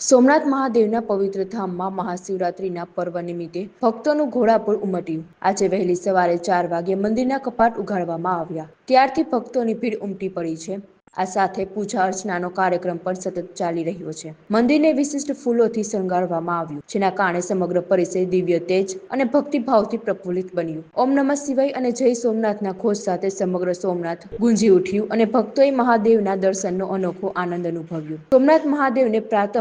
સોમનાથ મહાદેવના પવિત્ર ધામમાં મહાશિવરાત્રીના પર્વ નિમિત્તે ભક્તોનું ઘોડાપુર ઉમટ્યું. આજે વહેલી સવારે ચાર વાગે મંદિરના કપાટ ઉઘાડવામાં આવ્યા. ત્યારથી ભક્તોની ભીડ ઉમટી પડી છે. આ સાથે પૂજા અર્ચનાનો કાર્યક્રમ પણ સતત ચાલી રહ્યો છે. મંદિરને વિશિષ્ટ ફૂલોથી શણગારવામાં આવ્યું, જેના કારણે સમગ્ર પરિસર દિવ્ય તેજ અને ભક્તિભાવથી પ્રફુલ્લિત બન્યું. ઓમ નમઃ શિવાય અને જય સોમનાથના ઘોષ સાથે સમગ્ર સોમનાથ ગુંજી ઉઠ્યું અને ભક્તોએ મહાદેવના દર્શનનો અનોખો આનંદ અનુભવ્યો. સોમનાથ મહાદેવને પ્રાતઃ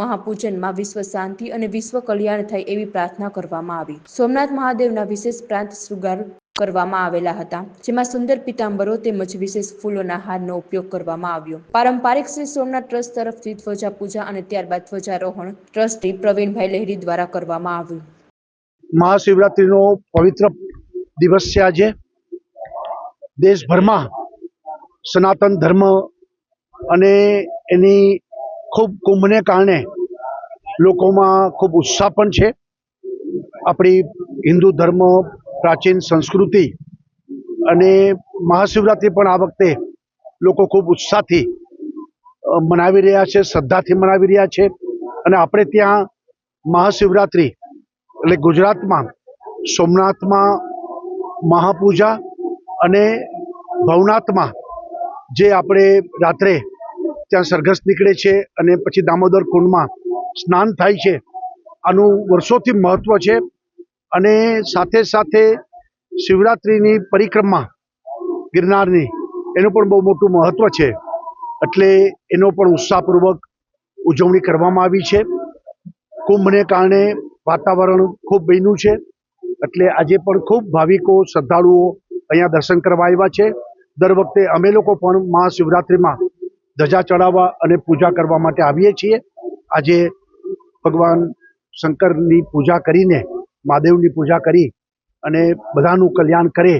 મહાપૂજનમાં વિશ્વ શાંતિ અને વિશ્વ કલ્યાણ થાય એવી પ્રાર્થના કરવામાં આવી. સોમનાથ મહાદેવના વિશેષ પ્રાંત શૃંગાર કરવામાં આવેલા હતા. જેમાં સુંદર પિતાંબરો તેમજ વિશેષ ફૂલોના હારનો ઉપયોગ કરવામાં આવ્યો. પારંપરિક શ્રી સોમનાથ ટ્રસ્ટ તરફથી ધ્વજા પૂજા અને ત્યારબાદ ધ્વજારોહણ ટ્રસ્ટી પ્રવીણભાઈ લહેરી દ્વારા કરવામાં આવ્યું. મહાશિવરાત્રિનો પવિત્ર દિવસ છે આજે. દેશભરમાં સનાતન ધર્મ અને એની ખૂબ કુંભને કારણે લોકોમાં ખૂબ ઉત્સાહ પણ છે. આપણી હિન્દુ ધર્મ પ્રાચીન સંસ્કૃતિ અને મહાશિવરાત્રિ પણ આ વખતે લોકો ખૂબ ઉત્સાહથી મનાવી રહ્યા છે, શ્રદ્ધાથી મનાવી રહ્યા છે. અને આપણે ત્યાં મહાશિવરાત્રિ એટલે ગુજરાતમાં સોમનાથમાં મહાપૂજા અને ભવનાથમાં જે આપણે રાત્રે ત્યાં સરઘસ નીકળે છે અને પછી દામોદર કુંડમાં સ્નાન થાય છે. આનું વર્ષોથી મહત્ત્વ છે. અને સાથે સાથે શિવરાત્રિની પરિક્રમા ગિરનારની, એનું પણ બહુ મોટું મહત્ત્વ છે. એટલે એનો પણ ઉત્સાહપૂર્વક ઉજવણી કરવામાં આવી છે. કુંભને કારણે વાતાવરણ ખૂબ બન્યું છે. એટલે આજે પણ ખૂબ ભાવિકો, શ્રદ્ધાળુઓ અહીંયા દર્શન કરવા આવ્યા છે. દર વખતે અમે લોકો પણ મહાશિવરાત્રિમાં ધજા ચડાવવા અને પૂજા કરવા માટે આવીએ છીએ. આજે ભગવાન શંકરની પૂજા કરીને મહાદેવની પૂજા કરી અને બધાનું કલ્યાણ કરે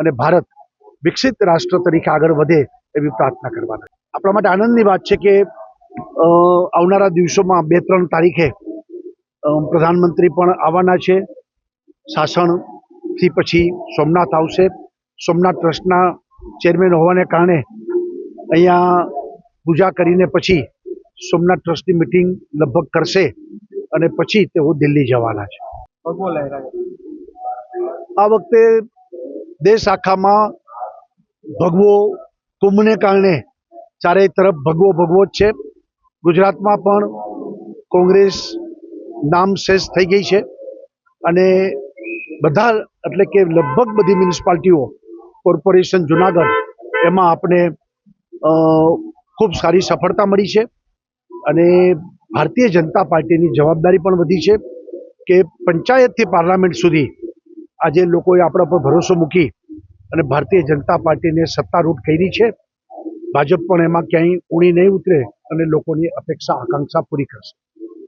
અને ભારત વિકસિત રાષ્ટ્ર તરીકે આગળ વધે એવી પ્રાર્થના કરવાના. આપણા માટે આનંદની વાત છે કે આવનારા દિવસોમાં બે ત્રણ તારીખે પ્રધાનમંત્રી પણ આવવાના છે. સાસણથી પછી સોમનાથ આવશે. સોમનાથ ટ્રસ્ટના ચેરમેન હોવાને કારણે અહીંયા પૂજા કરીને પછી સોમનાથ ટ્રસ્ટની મિટિંગ લગભગ કરશે અને પછી તેઓ દિલ્હી જવાના છે. ભગવો લહેરાયો. આ વખતે દેશ આખામાં ભગવો કુંભને કારણે ચારેય તરફ ભગવો ભગવો જ છે. ગુજરાતમાં પણ કોંગ્રેસ નામ શેષ થઈ ગઈ છે અને બધા, એટલે કે લગભગ બધી મ્યુનિસિપાલિટીઓ, કોર્પોરેશન જુનાગઢ, એમાં આપણે ખૂબ સારી સફળતા મળી છે અને ભારતીય જનતા પાર્ટીની જવાબદારી પણ વધી છે. કે પંચાયતથી પાર્લામેન્ટ સુધી આજે લોકોએ આપણા પર ભરોસો મૂકી અને ભારતીય જનતા પાર્ટીને સત્તારૂઢ કરી છે. ભાજપ પણ એમાં ક્યાંય ઉણી નહીં ઉતરે અને લોકોની અપેક્ષા, આકાંક્ષા પૂરી કરશે.